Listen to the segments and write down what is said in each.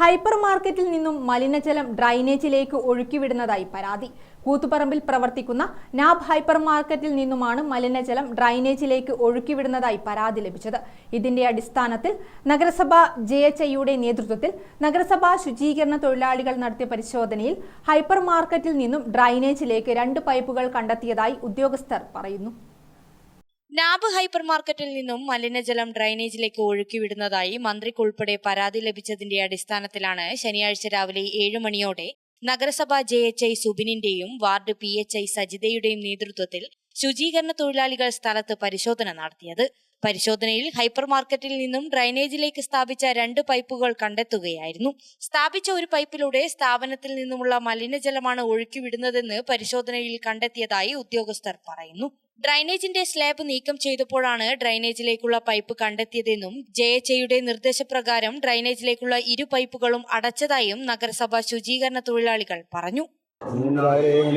Hyper മാർക്കറ്റിൽ നിന്നും മലിനജലം ഡ്രൈനേജിലേക്ക് ഒഴുക്കിവിടുന്നതായി പരാതി. കൂത്തുപറമ്പിൽ പ്രവർത്തിക്കുന്ന നാബ് ഹൈപ്പർ മാർക്കറ്റിൽ നിന്നുമാണ് മലിനജലം ഡ്രൈനേജിലേക്ക് ഒഴുക്കിവിടുന്നതായി പരാതി ലഭിച്ചത്. ഇതിന്റെ അടിസ്ഥാനത്തിൽ നഗരസഭ ജെ എച്ച് ഐയുടെ നേതൃത്വത്തിൽ നഗരസഭാ ശുചീകരണ തൊഴിലാളികൾ നടത്തിയ പരിശോധനയിൽ ഹൈപ്പർ മാർക്കറ്റിൽ നിന്നും ഡ്രൈനേജിലേക്ക് രണ്ട് പൈപ്പുകൾ കണ്ടെത്തിയതായി ഉദ്യോഗസ്ഥർ പറയുന്നു. നാബ് ഹൈപ്പർ മാർക്കറ്റിൽ നിന്നും മലിനജലം ഡ്രൈനേജിലേക്ക് ഒഴുക്കിവിടുന്നതായി മന്ത്രിക്കുൾപ്പെടെ പരാതി ലഭിച്ചതിന്റെ അടിസ്ഥാനത്തിലാണ് ശനിയാഴ്ച രാവിലെ ഏഴു മണിയോടെ നഗരസഭ ജെ എച്ച് ഐ സുബിനിന്റെയും വാർഡ് പി എച്ച് ഐ സജിതയുടെയും നേതൃത്വത്തിൽ ശുചീകരണ തൊഴിലാളികൾ സ്ഥലത്ത് പരിശോധന നടത്തിയത്. പരിശോധനയിൽ ഹൈപ്പർ മാർക്കറ്റിൽ നിന്നും ഡ്രൈനേജിലേക്ക് സ്ഥാപിച്ച രണ്ട് പൈപ്പുകൾ കണ്ടെത്തുകയായിരുന്നു. സ്ഥാപിച്ച ഒരു പൈപ്പിലൂടെ സ്ഥാപനത്തിൽ നിന്നുമുള്ള മലിനജലമാണ് ഒഴുക്കിവിടുന്നതെന്ന് പരിശോധനയിൽ കണ്ടെത്തിയതായി ഉദ്യോഗസ്ഥർ പറയുന്നു. ഡ്രൈനേജിന്റെ സ്ലാബ് നീക്കം ചെയ്തപ്പോഴാണ് ഡ്രൈനേജിലേക്കുള്ള പൈപ്പ് കണ്ടെത്തിയതെന്നും ജെ എച്ച് എയുടെ നിർദ്ദേശപ്രകാരം ഡ്രൈനേജിലേക്കുള്ള ഇരു പൈപ്പുകളും അടച്ചതായും നഗരസഭ ശുചീകരണ തൊഴിലാളികൾ പറഞ്ഞു.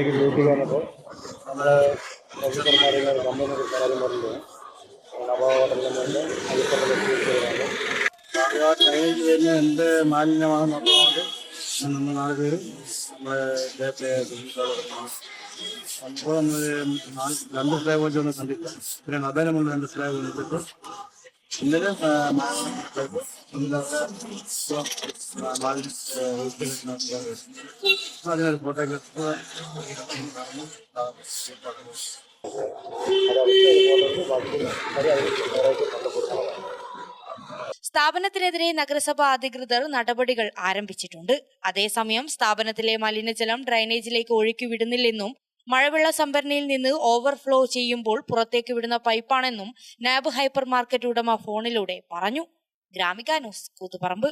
ഡ്യൂട്ടി ഹോട്ടലിൽ നിന്ന് ആ ട്രെയിനിൽ വരുന്ന എന്ത് മാലിന്യമാണെന്ന് പറഞ്ഞുകൊണ്ട് നമ്മൾ നാല് പേര് നമ്മളെ അപ്പോൾ നമ്മൾ രണ്ട് സ്ലാബ് വെച്ച് ഒന്ന് കണ്ടിട്ട് പിന്നെ നബേനമുള്ള രണ്ട് സ്ലാബ് വന്നിട്ട് ഇന്നലെ അതിനൊരു ഫോട്ടോഗ്രാഫ് സ്ഥാപനത്തിനെതിരെ നഗരസഭ അധികൃതർ നടപടികൾ ആരംഭിച്ചിട്ടുണ്ട്. അതേസമയം സ്ഥാപനത്തിലെ മലിനജലം ഡ്രൈനേജിലേക്ക് ഒഴുക്കി വിടുന്നില്ലെന്നും മഴവെള്ള സംഭരണിയിൽ നിന്ന് ഓവർഫ്ലോ ചെയ്യുമ്പോൾ പുറത്തേക്ക് വിടുന്ന പൈപ്പാണെന്നും നാബ് ഹൈപ്പർ മാർക്കറ്റ് ഉടമ ഫോണിലൂടെ പറഞ്ഞു. ഗ്രാമിക ന്യൂസ് കൂത്തുപറമ്പ്.